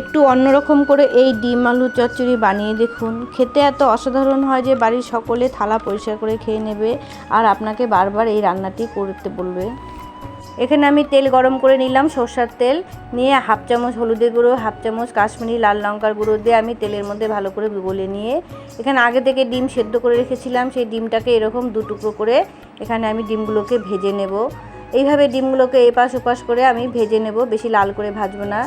একটু অন্যরকম করে এই ডিম আলু চচ্চড়ি বানিয়ে দেখুন। খেতে এত অসাধারণ হয় যে বাড়ির সকলে থালা পরিষ্কার করে খেয়ে নেবে আর আপনাকে বারবার এই রান্নাটি করতে বলবে। এখানে আমি তেল গরম করে নিলাম সর্ষার তেল, নিয়ে হাফ চামচ হলুদের গুঁড়ো, হাফ চামচ কাশ্মীরি লাল লঙ্কার গুঁড়ো দিয়ে আমি তেলের মধ্যে ভালো করে গলে নিয়ে এখানে আগে থেকে ডিম সেদ্ধ করে রেখেছিলাম, সেই ডিমটাকে এরকম দু টুকরো করে এখানে আমি ডিমগুলোকে ভেজে নেব। এইভাবে ডিমগুলোকে এপাশ ওপাশ করে আমি ভেজে নেব, বেশি লাল করে ভাজবো না।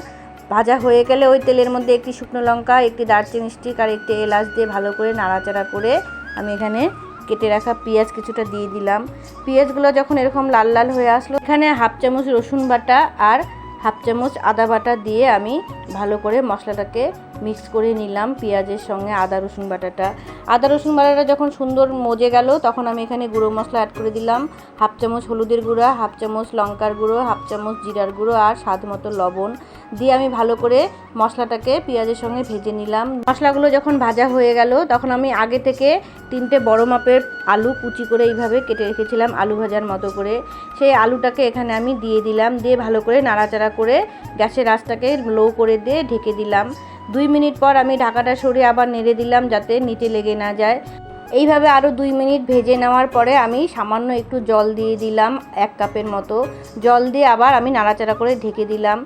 ভাজা হয়ে গেলে ওই তেলের মধ্যে একটি শুকনো লঙ্কা, একটি দারচিনি স্টিক আর একটি এলাচ দিয়ে ভালো করে নাড়াচাড়া করে আমি এখানে কেটে রাখা পেঁয়াজ কিছুটা দিয়ে দিলাম। পেঁয়াজগুলো যখন এরকম লাল লাল হয়ে আসলো, এখানে হাফ চামচ রসুন বাটা আর হাফ চামচ আদা বাটা দিয়ে আমি ভালো করে মশলাটাকে মিক্স করে নিলাম পেঁয়াজের সঙ্গে আদা রসুন বাটাটা। আদা, রসুন বাটাটা যখন সুন্দর মজে গেল, তখন আমি এখানে গুঁড়ো মশলা অ্যাড করে দিলাম। হাফ চামচ হলুদের গুঁড়া, হাফ চামচ লঙ্কার গুঁড়ো, হাফ চামচ জিরার গুঁড়ো আর স্বাদ মতো লবণ। দিয়ে আমি ভালো করে মশলাটাকে পেঁয়াজের সঙ্গে ভেজে নিলাম। মশলাগুলো যখন ভাজা হয়ে গেল, তখন আমি আগে থেকে তিনটে বড় মাপের আলু কুচি করে এইভাবে কেটে রেখেছিলাম আলু ভাজার মতো করে। সেই আলুটাকে এখানে আমি দিয়ে দিলাম, দিয়ে ভালো করে নাড়াচাড়া করে গ্যাসের আঁচটাকে লো করে দিয়ে ঢেকে দিলাম। দুই মিনিট পর আমি ঢাকাটা সরিয়ে আবার নেড়ে দিলাম যাতে নিচে লেগে না যায়। এইভাবে আরও দুই মিনিট ভেজে নেওয়ার পরে আমি সামান্য একটু জল দিয়ে দিলাম এক কাপের মতো। জল দিয়ে আবার আমি নাড়াচাড়া করে ঢেকে দিলাম।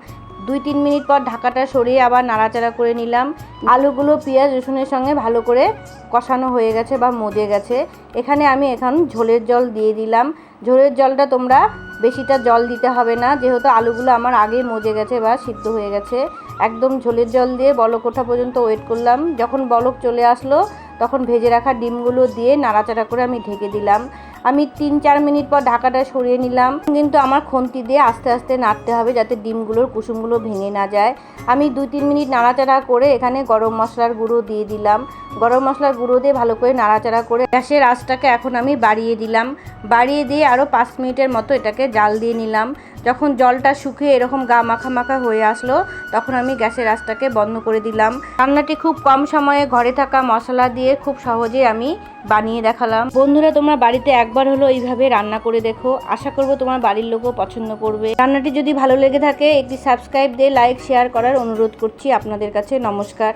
দুই তিন মিনিট পর ঢাকাটা সরিয়ে আবার নাড়াচাড়া করে নিলাম। আলুগুলো পেঁয়াজ রসুনের সঙ্গে ভালো করে কষানো হয়ে গেছে বা মজে গেছে। এখানে আমি এখন ঝোলের জল দিয়ে দিলাম। ঝোলের জলটা তোমরা বেশিটা জল দিতে হবে না, যেহেতু আলুগুলো আমার আগেই মজে গেছে বা সিদ্ধ হয়ে গেছে। একদম ঝোলের জল দিয়ে বলক ওঠা পর্যন্ত ওয়েট করলাম। যখন বলক চলে আসলো তখন ভেজে রাখা ডিমগুলো দিয়ে নাড়াচাড়া করে আমি ঢেকে দিলাম। আমি তিন, চার মিনিট পর ঢাকাটা সরিয়ে নিলাম। কিন্তু আমার খুন্তি দিয়ে আস্তে আস্তে নাড়তে হবে যাতে ডিমগুলোর কুসুমগুলো ভেঙে না যায়। আমি দুই তিন মিনিট নাড়াচাড়া করে এখানে গরম মশলার গুঁড়ো দিয়ে দিলাম। গরম মশলার গুঁড়ো দিয়ে ভালো করে নাড়াচাড়া করে গ্যাসের আঁচটাকে এখন আমি বাড়িয়ে দিলাম। বাড়িয়ে দিয়ে আরও পাঁচ মিনিটের মতো এটাকে জাল দিয়ে নিলাম। যখন জলটা শুকিয়ে এরকম গা মাখা মাখা হয়ে আসলো, তখন আমি গ্যাসের আঁচটাকে বন্ধ করে দিলাম। রান্নাটি খুব কম সময়ে ঘরে থাকা মশলা দিয়ে খুব সহজে আমি বানিয়ে দেখালাম। বন্ধুরা, তোমরা বাড়িতে একবার হলো এইভাবে রান্না করে দেখো। আশা করব তোমার বাড়ির লোকও পছন্দ করবে। রান্নাটি যদি ভালো লেগে থাকে, একটি সাবস্ক্রাইব দিয়ে লাইক শেয়ার করার অনুরোধ করছি আপনাদের কাছে। নমস্কার।